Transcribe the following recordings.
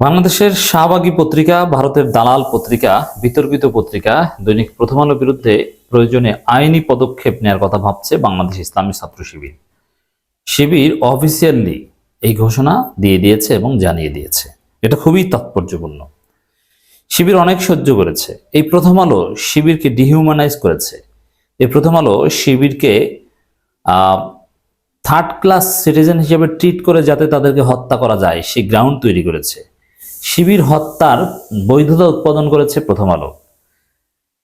বাংলাদেশের শাহবাগী পত্রিকা, ভারতের দালাল পত্রিকা, বিতর্কিত পত্রিকা, দৈনিক প্রথম আলোর বিরুদ্ধে প্রয়োজনে আইনি পদক্ষেপ নেওয়ার কথা ভাবছে বাংলাদেশ ইসলামী ছাত্র শিবির। শিবির অফিসিয়ালি এই ঘোষণা দিয়ে দিয়েছে এবং জানিয়ে দিয়েছে। এটা খুবই তাৎপর্যপূর্ণ। শিবির অনেক সহ্য করেছে। এই প্রথম আলো শিবিরকে ডিহিউম্যানাইজ করেছে। এই প্রথম আলো শিবিরকে থার্ড ক্লাস সিটিজেন হিসেবে ট্রিট করে যাতে তাদেরকে হত্যা করা যায়, সেই গ্রাউন্ড তৈরি করেছে। শিবির হত্যার বৈধতা উৎপাদন করেছে প্রথম আলো।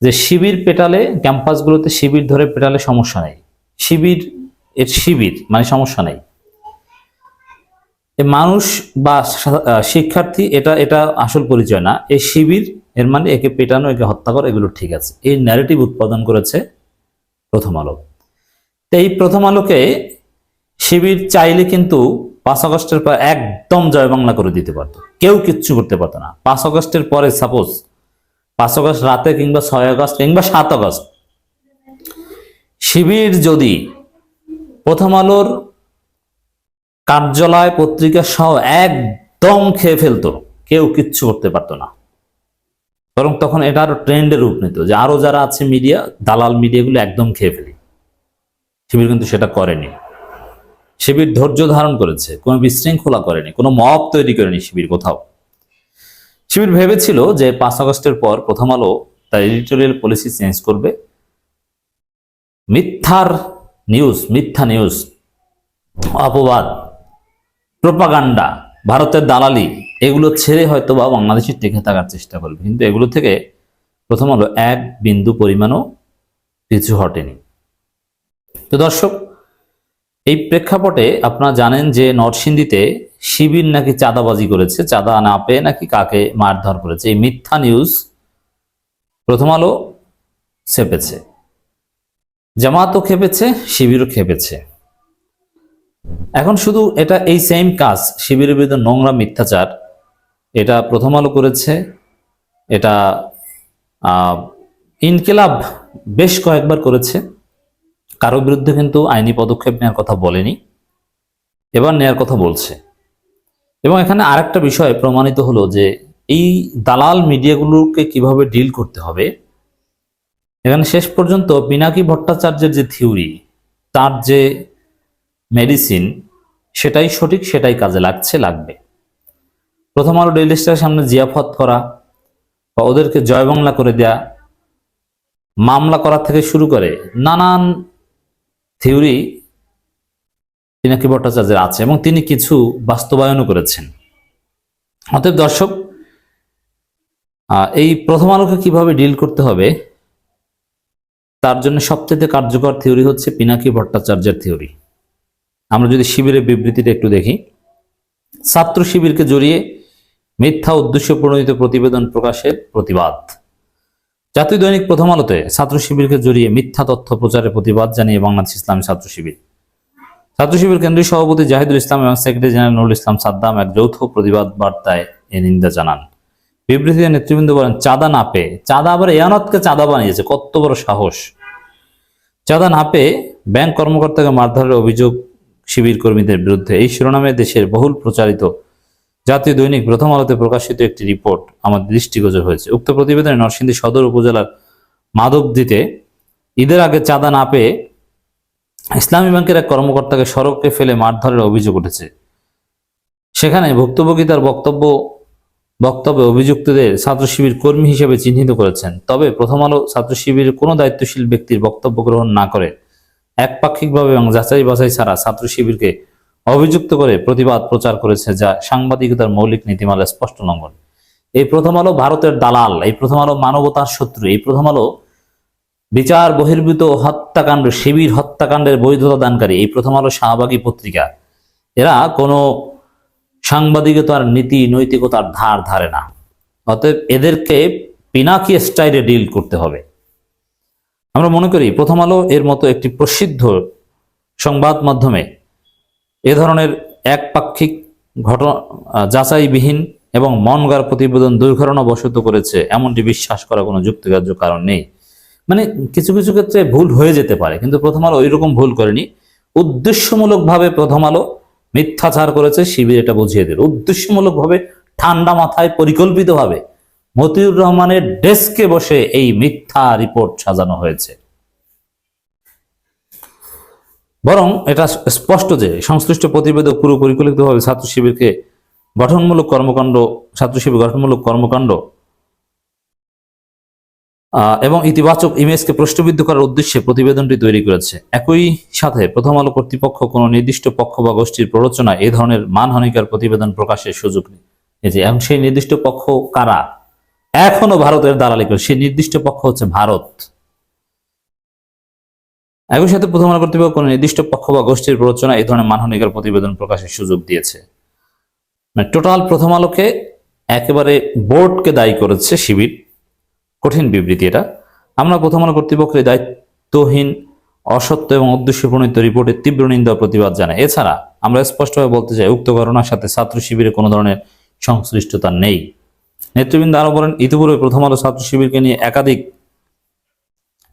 যে শিবির পেটালে, ক্যাম্পাসগুলোতে শিবির ধরে পেটালে সমস্যা নেই। শিবির এর শিবির মানে সমস্যা নেই। মানুষ বা শিক্ষার্থী, এটা এটা আসল পরিচয় না। এই শিবির, এর মানে একে পেটানো, একে হত্যা করা, এগুলো ঠিক আছে। এই ন্যারেটিভ উৎপাদন করেছে প্রথম আলো। এই প্রথম আলোকে শিবির চাইলে কিন্তু পাঁচ আগস্টের পর একদম জয় বাংলা করে দিতে পারতো। কেউ কিচ্ছু করতে পারতো না। পাঁচ আগস্টের পরে সাপোজ পাঁচ আগস্ট রাতে কিংবা ছয় আগস্ট কিংবা সাত আগস্ট, শিবির যদি প্রথম আলোর কার্যালয়, পত্রিকা সহ একদম খেয়ে ফেলতো, কেউ কিচ্ছু করতে পারতো না। বরং তখন এটা আরও ট্রেন্ডের রূপ নিত যে আরও যারা আছে মিডিয়া দালাল মিডিয়াগুলো একদম খেয়ে ফেলি। শিবির কিন্তু সেটা করেনি। শিবির ধৈর্য ধারণ করেছে। কোনো বিশৃঙ্খলা করেনি, কোনো মব তৈরি করেনি শিবির কোথাও। শিবির ভেবেছিল যে পাঁচ আগস্টের পর প্রথম আলো তার এডিটোরিয়াল পলিসি চেঞ্জ করবে। মিথ্যার নিউজ মিথ্যা নিউজ অপবাদ প্রোপাগান্ডা ভারতের দালালি, এগুলো ছেড়ে হয়তো বা বাংলাদেশে টেকে থাকার চেষ্টা করবে। কিন্তু এগুলো থেকে প্রথম আলো এক বিন্দু পরিমাণও পিছু হটেনি। তো দর্শক এই প্রেক্ষাপটে আপনারা জানেন যে নরসিংদীতে শিবির নাকি চাঁদাবাজি করেছে, চাঁদা না পেয়ে নাকি কাকে মারধর করেছে। এই মিথ্যা নিউজ প্রথম আলো চেপেছে জামাতও খেপেছে, শিবিরও খেপেছে। এখন শুধু এটা এই সেম কাজ, শিবিরের বিরুদ্ধে নোংরা মিথ্যাচার, এটা প্রথম আলো করেছে, এটা ইনকিলাব বেশ কয়েকবার করেছে। কারও বিরুদ্ধে কিন্তু আইনি পদক্ষেপ নেওয়ার কথা বলেনি, এবার নেয়ার কথা বলছে। এবং এখানে আরেকটা বিষয় প্রমাণিত হলো যে এই দালাল মিডিয়াগুলোকে কীভাবে ডিল করতে হবে, এখানে শেষ পর্যন্ত পিনাকি ভট্টাচার্যের যে থিওরি, তার যে মেডিসিন, সেটাই সঠিক, সেটাই কাজে লাগছে, লাগবে। প্রথম আলো ডেইলি স্টারের সামনে জিয়াফত করা বা ওদেরকে জয় বাংলা করে দেয়া, মামলা করা থেকে শুরু করে নানান থিওরি পিনাকি ভট্টাচার্যের আছে এবং তিনি কিছু বাস্তবায়নও করেছেন। অতএব দর্শক এই প্রথম আলোকে কীভাবে ডিল করতে হবে, তার জন্য সবচেয়ে কার্যকর থিওরি হচ্ছে পিনাকি ভট্টাচার্যের থিওরি। আমরা যদি শিবিরের বিবৃতিটা একটু দেখি। ছাত্র শিবিরকে জড়িয়ে মিথ্যা উদ্দেশ্য প্রণোদিত প্রতিবেদন প্রকাশের প্রতিবাদ। জাতীয় দৈনিক প্রথম আলোতে ছাত্র শিবিরকে জড়িয়ে মিথ্যা তথ্য প্রচারের প্রতিবাদ জানিয়ে বাংলাদেশ ইসলামী ছাত্র শিবির। ছাত্র শিবির কেন্দ্রীয় সভাপতি জাহিদুল ইসলাম এবং সেক্রেটারি জেনারেল নুরুল ইসলাম সাদ্দাম এক যৌথ প্রতিবাদ বার্তায় এ নিন্দা জানান। বিবৃতিতে নেতৃবৃন্দ বলেন, চাঁদা না পেয়ে, চাঁদা আবার এয়ানতকে চাঁদা বানিয়েছে, কত বড় সাহস। চাঁদা না পেয়ে ব্যাংক কর্মকর্তাকে মারধরের অভিযোগ শিবির কর্মীদের বিরুদ্ধে। এই শিরোনামে দেশের বহুল প্রচারিত জাতীয় দৈনিক প্রথম আলোতে প্রকাশিত একটি রিপোর্ট আমাদের দৃষ্টিগোচর হয়েছে। উক্ত প্রতিবেদনে নরসিংদী সদর উপজেলার মাধবদীতে ঈদের আগে চাঁদা না পেয়ে ইসলামী ব্যাংকের এক কর্মকর্তাকে সড়কে ফেলে মারধরের অভিযোগ উঠেছে। সেখানে ভুক্তভোগী তার বক্তব্য, বক্তব্যে অভিযুক্তদের ছাত্র শিবির কর্মী হিসেবে চিহ্নিত করেছেন। তবে প্রথম আলো ছাত্র শিবিরের কোনো দায়িত্বশীল ব্যক্তির বক্তব্য গ্রহণ না করে, একপাক্ষিকভাবে এবং যাচাই বাছাই ছাড়া ছাত্র শিবিরকে অভিযুক্ত করে প্রতিবাদ প্রচার করেছে যা সাংবাদিকতার মৌলিক নীতিমালা স্পষ্ট লঙ্ঘন। এই প্রথম আলো ভারতের দালাল, এই প্রথম আলো মানবতার শত্রু, এই প্রথম আলো বিচার বহির্ভূত হত্যাকাণ্ড, শিবির হত্যাকাণ্ডের বৈধতা দানকারী, এই প্রথম আলো শাহবাগী পত্রিকা। এরা কোনো সাংবাদিকতার নীতি, নৈতিকতার ধার ধারে না। অতএব এদেরকে পিনাকি স্টাইলে ডিল করতে হবে। আমরা মনে করি, প্রথম আলো এর মতো একটি প্রসিদ্ধ সংবাদ মাধ্যমে এ ধরনের একপাক্ষিক ঘটনা যাচাইবিহীন এবং মনগার প্রতিবেদন দুর্ঘটনা বশত করেছে, এমনটি বিশ্বাস করা কোনো যুক্তিগ্রাহ্য কারণ নেই। মানে কিছু কিছু ক্ষেত্রে ভুল হয়ে যেতে পারে, কিন্তু প্রথম আলো ওইরকম ভুল করেনি। উদ্দেশ্যমূলকভাবে প্রথম আলো মিথ্যাচার করেছে, শিবির এটা বুঝিয়ে দিল। উদ্দেশ্যমূলকভাবে ঠান্ডা মাথায় পরিকল্পিতভাবে মতিউর রহমানের ডেস্কে বসে এই মিথ্যা রিপোর্ট সাজানো হয়েছে। বরং এটা স্পষ্ট যে সংশ্লিষ্ট প্রতিবেদক পুরো পরিকল্পিতভাবে ছাত্র শিবিরকে গঠনমূলক কর্মকাণ্ড, ছাত্র শিবির গঠনমূলক কর্মকাণ্ড এবং ইতিবাচক ইমেজকে প্রশ্নবিদ্ধ করার উদ্দেশ্যে প্রতিবেদনটি তৈরি করেছে। একই সাথে প্রথম আলো কর্তৃপক্ষ কোনো নির্দিষ্ট পক্ষ বা গোষ্ঠীর প্ররোচনা এই ধরনের মানহানিকার প্রতিবেদন প্রকাশের সুযোগ নেই। এই যে এখন সেই নির্দিষ্ট পক্ষ কারা? এখনও ভারতের দালালি করে সেই নির্দিষ্ট পক্ষ হচ্ছে ভারত। একই সাথে প্রথম আলো কর্তৃপক্ষ কোনো নির্দিষ্ট পক্ষ বা গোষ্ঠীর প্ররোচনা এই ধরনের মানহানিকার প্রতিবেদন প্রকাশের সুযোগ দিয়েছে। মানে টোটাল প্রথম আলোকে একেবারে বোর্ডকে দায়ী করেছে শিবির। কঠিন বিবৃতি এটা। আমরা প্রথম আলো কর্তৃপক্ষের দায়িত্বহীন, অসত্য এবং উদ্দেশ্যপ্রণীত রিপোর্টের তীব্র নিন্দা প্রতিবাদ জানাই এছাড়া আমরা স্পষ্টভাবে বলতে চাই, উক্ত ঘটনার সাথে ছাত্র শিবিরে কোনো ধরনের সংশ্লিষ্টতা নেই। নেতৃবৃন্দ আরও বলেন, ইতিপূর্বে প্রথম আলো ছাত্র শিবিরকে নিয়ে একাধিক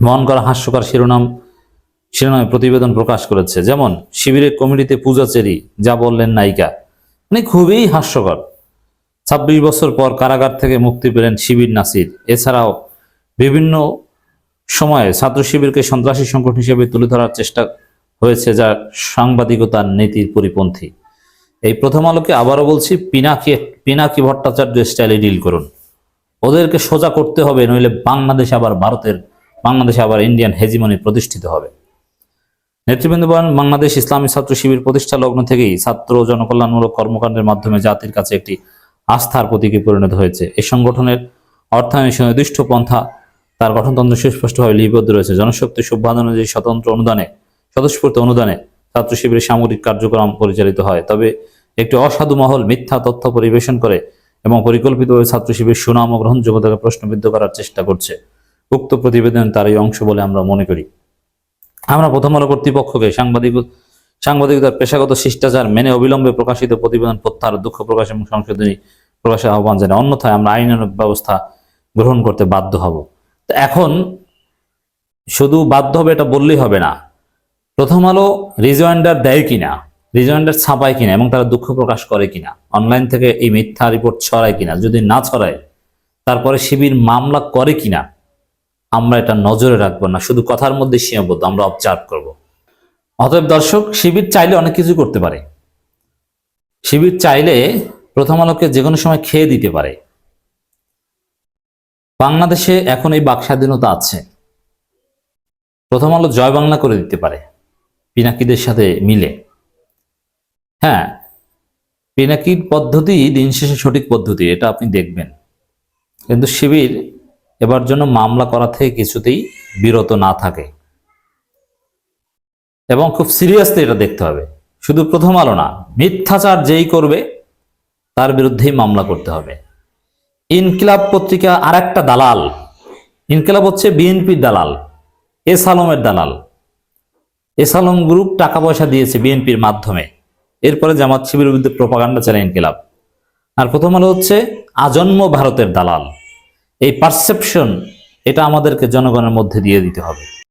মন করা হাস্যকর শিরোনাম শিরোনামে প্রতিবেদন প্রকাশ করেছে। যেমন, শিবিরের কমিটিতে পূজা চেরি, যা বললেন নায়িকা। মানে খুবই হাস্যকর। ছাব্বিশ বছর পর কারাগার থেকে মুক্তি পেলেন শিবির নাসির। এছাড়াও বিভিন্ন সময়ে ছাত্র শিবিরকে সন্ত্রাসী সংগঠন হিসেবে তুলে ধরার চেষ্টা হয়েছে যা সাংবাদিকতার নীতির পরিপন্থী। এই প্রথম আলোকে আবারও বলছি, পিনাকি পিনাকি ভট্টাচার্য স্টাইলে ডিল করুন। ওদেরকে সোজা করতে হবে, নইলে বাংলাদেশ আবার ভারতের, বাংলাদেশে আবার ইন্ডিয়ান হেজিমনি প্রতিষ্ঠিত হবে। নেতৃবৃন্দ বলেন বাংলাদেশ ইসলামী ছাত্র শিবির প্রতিষ্ঠা লগ্ন থেকেই ছাত্র জনকল্যাণমূলক কর্মকাণ্ডের মাধ্যমে জাতির কাছে একটি আস্থার প্রতীকে পরিণত হয়েছে। এই সংগঠনের অর্থায়নের সুনির্দিষ্ট পন্থা, তার গঠনতন্ত্র সুস্পষ্টভাবে লিপিবদ্ধ রয়েছে। জনশক্তি সুবাদ অনুযায়ী স্বতন্ত্র অনুদানে, স্বতঃস্ফূর্ত অনুদানে ছাত্র শিবিরের সামরিক কার্যক্রম পরিচালিত হয়। তবে একটি অসাধু মহল মিথ্যা তথ্য পরিবেশন করে এবং পরিকল্পিতভাবে ছাত্র শিবির সুনাম ও গ্রহণযোগ্যতাকে প্রশ্নবিদ্ধ করার চেষ্টা করছে। উক্ত প্রতিবেদন তারই অংশ বলে আমরা মনে করি। আমরা প্রথম আলো কর্তৃপক্ষকে সাংবাদিক সাংবাদিকতার পেশাগত শিষ্টাচার মেনে অবিলম্বে প্রকাশিত প্রতিবেদন প্রত্যাহার দুঃখ প্রকাশ এবং সংশোধনী প্রকাশের আহ্বান জানাই অন্যথায় আমরা আইনানুগ ব্যবস্থা গ্রহণ করতে বাধ্য হব। তো এখন শুধু বাধ্য হবে এটা বললেই হবে না। প্রথম আলো রিজয়েন্ডার দেয় কিনা, রিজয়েন্ডার ছাপায় কিনা এবং তারা দুঃখ প্রকাশ করে কিনা, অনলাইন থেকে এই মিথ্যা রিপোর্ট ছড়ায় কিনা, যদি না ছড়ায়, তারপরে শিবির মামলা করে কিনা আমরা এটা নজরে রাখব না, শুধু কথার মধ্যে সীমাবদ্ধ, আমরা অবজার্ভ করব। অতএব দর্শক, শিবির চাইলে অনেক কিছু করতে পারে। শিবির চাইলে প্রথম আলোকে যে কোনো সময় খেয়ে দিতে পারে। বাংলাদেশে এখন এই বাক স্বাধীনতা আছে। প্রথম আলো জয় বাংলা করে দিতে পারে, পিনাকিদের সাথে মিলে। হ্যাঁ পিনাকির পদ্ধতি দিন শেষে সঠিক পদ্ধতি, এটা আপনি দেখবেন। কিন্তু শিবির এবার জন্য মামলা করা থেকে কিছুতেই বিরত না থাকে। এবং খুব সিরিয়াসলি এটা দেখতে হবে। শুধু প্রথম আলো না, মিথ্যাচার যেই করবে, তার বিরুদ্ধেই মামলা করতে হবে। ইনকিলাব পত্রিকা আর একটা দালাল। ইনকিলাব হচ্ছে বিএনপির দালাল এস আলমের দালাল। এস আলম গ্রুপ টাকা পয়সা দিয়েছে বিএনপির মাধ্যমে। এরপরে জামাত শিবির বিরুদ্ধে প্রপাগান্ডা চালায় ইনকিলাব। আর প্রথম আলো হচ্ছে আজন্ম ভারতের দালাল। এই পারসেপশন এটা আমাদেরকে জনগণের মধ্যে দিয়ে দিতে হবে।